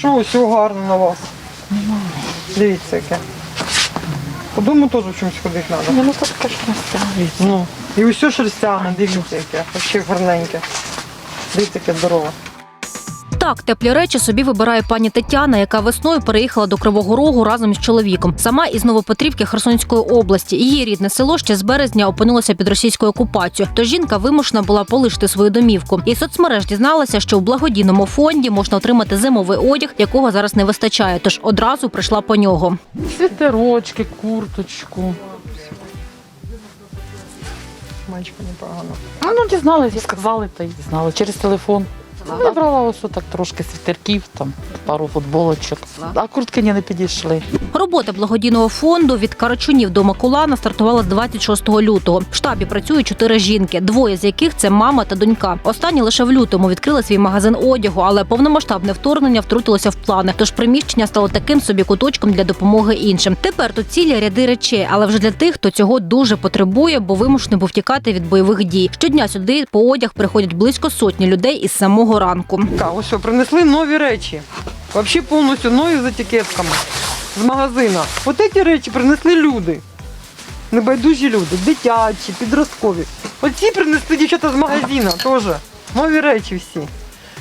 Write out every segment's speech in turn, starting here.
Що ось гарно на вас? Дивіться яке. По дому теж в чомусь ходити треба. Ну, тут, конечно, стягується. Ну. І усе шерстяне, дивіться яке. Вообще гарненьке. Дивіться, яке здорове. Так, теплі речі собі вибирає пані Тетяна, яка весною переїхала до Кривого Рогу разом із чоловіком. Сама із Новопетрівки Херсонської області. Її рідне село ще з березня опинилося під російською окупацією. Тож жінка вимушена була полишити свою домівку. І соцмереж дізналася, що в благодійному фонді можна отримати зимовий одяг, якого зараз не вистачає. Тож одразу прийшла по нього. Світерочки, курточку. Мальчика непогано. А, ну, дізналися, сказали, та й дізнали. Через телефон. Вибрала ось так трошки світерків, там, пару футболочок. А куртки не підійшли. Робота благодійного фонду від Карачунів до Макулана стартувала з 26 лютого. В штабі працюють чотири жінки, двоє з яких це мама та донька. Останні лише в лютому відкрили свій магазин одягу, але повномасштабне вторгнення втрутилося в плани. Тож приміщення стало таким собі куточком для допомоги іншим. Тепер тут цілі ряди речей, але вже для тих, хто цього дуже потребує, бо вимушений був тікати від бойових дій. Щодня сюди по одяг приходять близько сотні людей із самого ранку. Ось що, принесли нові речі. Взагалі повністю нові з етикетками з магазина. От ці речі принесли люди. Небайдужі люди, дитячі, підросткові. Оці принесли дівчата з магазина теж. Нові речі всі.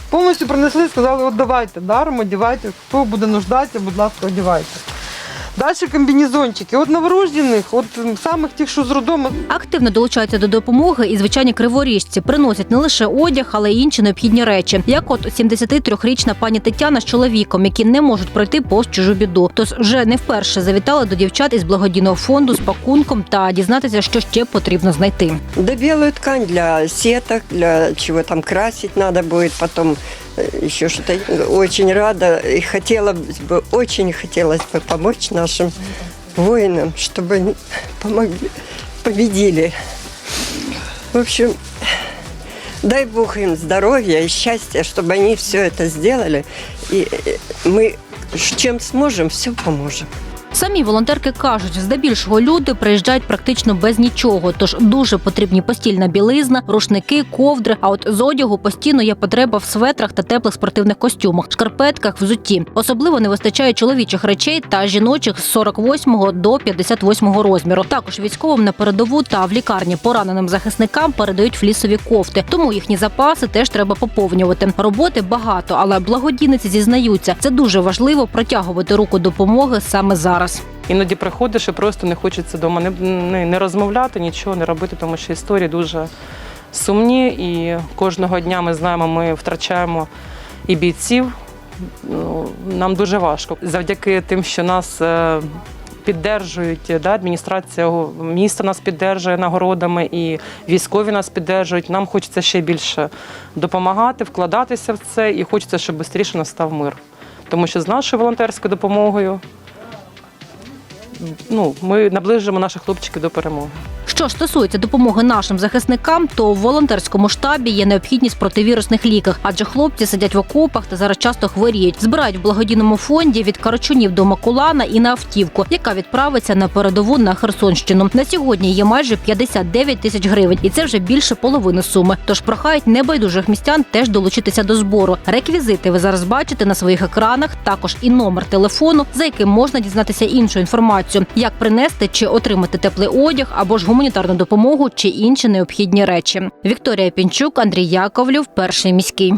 Повністю принесли, сказали, от давайте, даром, одягайте, хто буде нуждатися, будь ласка, одягайте. Далі комбінезончики. От новорождених, от самих тих, що з роддому, Активно долучаються до допомоги і звичайні криворіжці приносять не лише одяг, але й інші необхідні речі. Як от 73-річна пані Тетяна з чоловіком, які не можуть пройти повз чужу біду. Тож вже не вперше завітали до дівчат із благодійного фонду з пакунком та дізнатися, що ще потрібно знайти. Да белую ткань для сеток, для чего там красить надо будет, потом э, еще что-то. Очень рада и хотела бы, очень хотелось бы помочь нашим воинам, чтобы они помогли, победили. В общем, дай Бог им здоровья и счастья, чтобы они все это сделали. И э, мы чем сможем, все поможем. Самі волонтерки кажуть, здебільшого люди приїжджають практично без нічого, тож дуже потрібні постільна білизна, рушники, ковдри. А от з одягу постійно є потреба в светрах та теплих спортивних костюмах, шкарпетках, взутті. Особливо не вистачає чоловічих речей та жіночих з 48 до 58 розміру. Також військовим на передову та в лікарні пораненим захисникам передають флісові кофти. Тому їхні запаси теж треба поповнювати. Роботи багато, але благодійниці зізнаються, це дуже важливо протягувати руку допомоги саме зараз. Іноді приходиш і просто не хочеться вдома не, не, не розмовляти, нічого не робити, тому що історії дуже сумні. І кожного дня ми знаємо, ми втрачаємо і бійців. Ну, Нам дуже важко. Завдяки тим, що нас е, піддержують, да, адміністрація міста нас піддержує нагородами, і військові нас піддержують. Нам хочеться ще більше допомагати, вкладатися в це, і хочеться, щоб швидше настав мир. Тому що з нашою волонтерською допомогою ну, ми наближимо наших хлопчиків до перемоги. Що ж стосується допомоги нашим захисникам, то в волонтерському штабі є необхідність противірусних ліках, адже хлопці сидять в окопах та зараз часто хворіють. Збирають в благодійному фонді від Карачунів до Макулана і на автівку, яка відправиться на передову на Херсонщину. На сьогодні є майже 59 тисяч гривень, і це вже більше половини суми. Тож прохають небайдужих містян теж долучитися до збору. Реквізити ви зараз бачите на своїх екранах. Також і номер телефону, за яким можна дізнатися іншу інформацію, як принести чи отримати теплий одяг або ж гуманітарну допомогу чи інші необхідні речі. Вікторія Пінчук, Андрій Яковлів, перший міський.